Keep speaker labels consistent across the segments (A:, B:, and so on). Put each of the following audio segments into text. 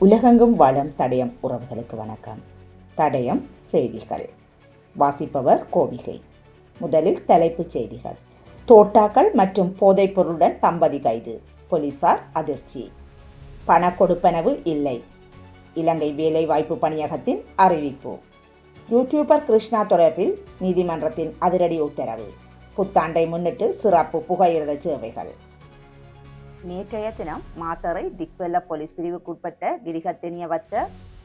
A: உலகெங்கும் வாழும் தடயம் உறவுகளுக்கு வணக்கம். தடயம் செய்திகள். வாசிப்பவர் கோவிகை. முதலில் தலைப்புச் செய்திகள். தோட்டாக்கள் மற்றும் போதைப்பொருளுடன் தம்பதி கைது. போலீசார் அதிர்ச்சி. பண கொடுப்பனவு இல்லை. இலங்கை வேலைவாய்ப்பு பணியகத்தின் அறிவிப்பு. யூடியூபர் கிருஷ்ணா தொடர்பில் நீதிமன்றத்தின் அதிரடி உத்தரவு. புத்தாண்டை முன்னிட்டு சிறப்பு புகையிரத சேவைகள். நேற்றைய தினம் மாத்தறை திக்வெல்ல போலீஸ் பிரிவுக்குட்பட்ட கிரிகத்தினியவத்த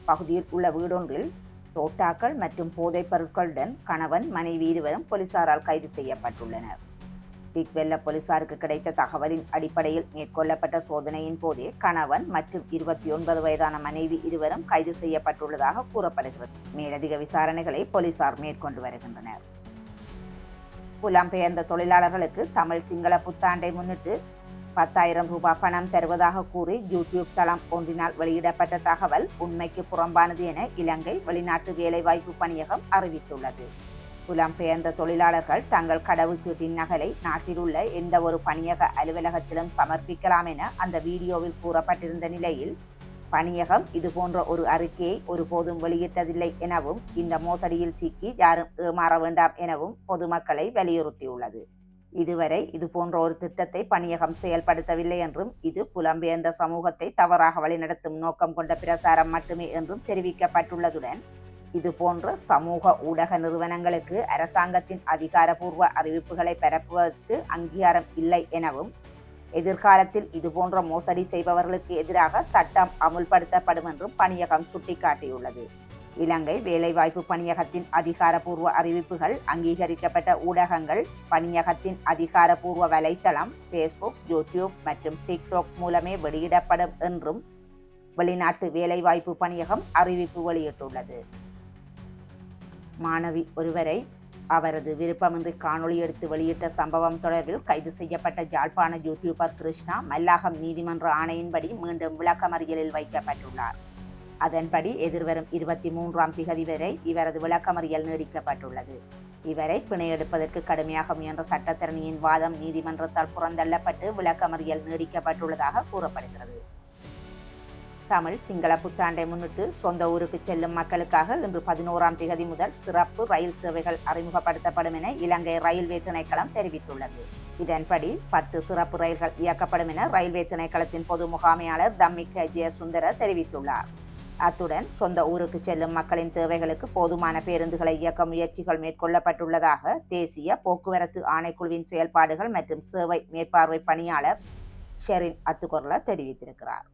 A: பகுதியில் உள்ள வீடொன்றில் தோட்டாக்கள் மற்றும் போதைப் பொருட்களுடன் கணவன் மனைவி இருவரும் போலீசாரால் கைது செய்யப்பட்டுள்ளனர். திக்வெல்ல போலீசாருக்கு கிடைத்த தகவலின் அடிப்படையில் மேற்கொள்ளப்பட்ட சோதனையின் போதே கணவன் மற்றும் இருபத்தி ஒன்பது வயதான மனைவி இருவரும் கைது செய்யப்பட்டுள்ளதாக கூறப்படுகிறது. மேலதிக விசாரணைகளை போலீசார் மேற்கொண்டு வருகின்றனர். புலம்பெயர்ந்த தொழிலாளர்களுக்கு தமிழ் சிங்கள புத்தாண்டை முன்னிட்டு பத்தாயிரம் ரூபாய் பணம் தருவதாக கூறி யூடியூப் தளம் ஒன்றினால் வெளியிடப்பட்ட தகவல் உண்மைக்கு புறம்பானது என இலங்கை வெளிநாட்டு வேலைவாய்ப்பு பணியகம் அறிவித்துள்ளது. புலம்பெயர்ந்த தொழிலாளர்கள் தங்கள் கடவுச்சீட்டின் நகலை நாட்டில் உள்ள எந்த ஒரு பணியக அலுவலகத்திலும் சமர்ப்பிக்கலாம் என அந்த வீடியோவில் கூறப்பட்டிருந்த நிலையில் பணியகம் இதுபோன்ற ஒரு அறிக்கையை ஒருபோதும் வெளியிட்டதில்லை எனவும் இந்த மோசடியில் சிக்கி யாரும் ஏமாற வேண்டாம் எனவும் பொதுமக்களை வலியுறுத்தியுள்ளது. இதுவரை இது போன்ற ஒரு திட்டத்தை பணியகம் செயல்படுத்தவில்லை என்றும் இது புலம்பெயர்ந்த சமூகத்தை தவறாக வழிநடத்தும் நோக்கம் கொண்ட பிரசாரம் மட்டுமே என்றும் தெரிவிக்கப்பட்டுள்ளதுடன் இது போன்ற சமூக ஊடக நிறுவனங்களுக்கு அரசாங்கத்தின் அதிகாரபூர்வ அறிவிப்புகளை பரப்புவதற்கு அங்கீகாரம் இல்லை எனவும் எதிர்காலத்தில் இதுபோன்ற மோசடி செய்பவர்களுக்கு எதிராக சட்டம் அமுல்படுத்தப்படும் என்றும் பணியகம் சுட்டிக்காட்டியுள்ளது. இலங்கை வேலைவாய்ப்பு பணியகத்தின் அதிகாரப்பூர்வ அறிவிப்புகள் அங்கீகரிக்கப்பட்ட ஊடகங்கள் பணியகத்தின் அதிகாரப்பூர்வ வலைத்தளம் ஃபேஸ்புக் யூடியூப் மற்றும் டிக்டாக் மூலமே வெளியிடப்படும் என்றும் வெளிநாட்டு வேலைவாய்ப்பு பணியகம் அறிவிப்பு வெளியிட்டுள்ளது. மாணவி ஒருவரை அவரது விருப்பமின்றி காணொளி எடுத்து வெளியிட்ட சம்பவம் தொடர்பில் கைது செய்யப்பட்ட ஜாழ்ப்பாண யூடியூபர் கிருஷ்ணா மல்லாகம் நீதிமன்ற ஆணையின்படி மீண்டும் விளக்கமறியலில் வைக்கப்பட்டுள்ளார். அதன்படி எதிர்வரும் இருபத்தி மூன்றாம் திகதி வரை இவரது விளக்கமறியல் நீடிக்கப்பட்டுள்ளது. இவரை பிணை எடுப்பதற்கு கடுமையாக முயன்ற சட்டத்தரணியின் வாதம் நீதிமன்றத்தால் புறந்தள்ளப்பட்டு விளக்கமறியல் நீடிக்கப்பட்டுள்ளதாக கூறப்படுகிறது. தமிழ் சிங்கள புத்தாண்டை முன்னிட்டு சொந்த ஊருக்கு செல்லும் மக்களுக்காக இன்று பதினோராம் திகதி முதல் சிறப்பு ரயில் சேவைகள் அறிமுகப்படுத்தப்படும் என இலங்கை ரயில்வே திணைக்களம் தெரிவித்துள்ளது. இதன்படி பத்து சிறப்பு ரயில்கள் இயக்கப்படும் என ரயில்வே திணைக்களத்தின் பொது முகாமையாளர் தம்மிக்க ஜெயசுந்தர தெரிவித்துள்ளார். அத்துடன் சொந்த ஊருக்கு செல்லும் மக்களின் தேவைகளுக்கு போதுமான பேருந்துகளை இயக்க முயற்சிகள் மேற்கொள்ளப்பட்டுள்ளதாக தேசிய போக்குவரத்து ஆணைக்குழுவின் செயல்பாடுகள் மற்றும் சேவை மேற்பார்வை பணியாளர் ஷெரின் அத்துகொர்ல தெரிவித்திருக்கிறார்.